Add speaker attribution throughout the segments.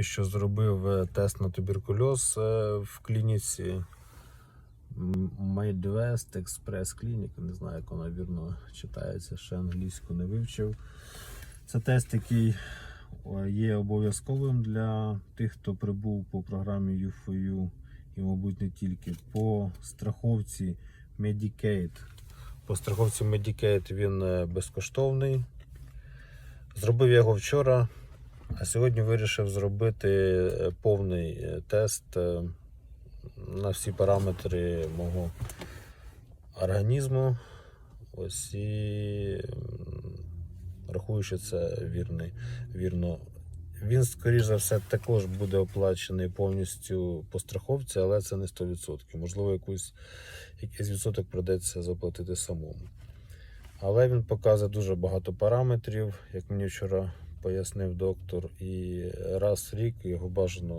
Speaker 1: тільки що зробив е, тест на туберкульоз е, в клініці Midwest Express Clinic. Не знаю, як вона вірно читається, ще англійську не вивчив. Це тест, який є обов'язковим для тих, хто прибув по програмі UFOU і, мабуть, не тільки по страховці Medicaid. По страховці Medicaid він е, безкоштовний. Зробив його вчора, а сьогодні вирішив зробити е, повний е, тест е, на всі параметри мого організму. Ось і рахую, це вірний, вірно. Він, скоріш за все, також буде оплачений повністю по страховці, але це не 100%. Можливо, якусь, якийсь відсоток придеться заплатити самому. Але він показує дуже багато параметрів, як мені вчора пояснив доктор, і раз в рік його бажано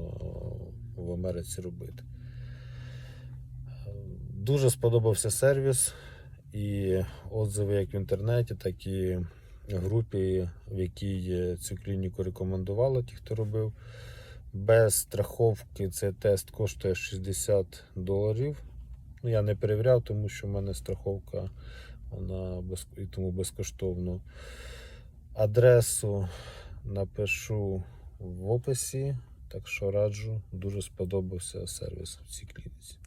Speaker 1: в Америці робити. Дуже сподобався сервіс і отзиви як в інтернеті, так і в групі, в якій цю клініку рекомендували, ті, хто робив. Без страховки цей тест коштує 60 доларів. Ну, я не перевіряв, тому що в мене страховка вона без, і тому безкоштовно. Адресу напишу в описі, так що раджу. Дуже сподобався сервіс в цій клініці.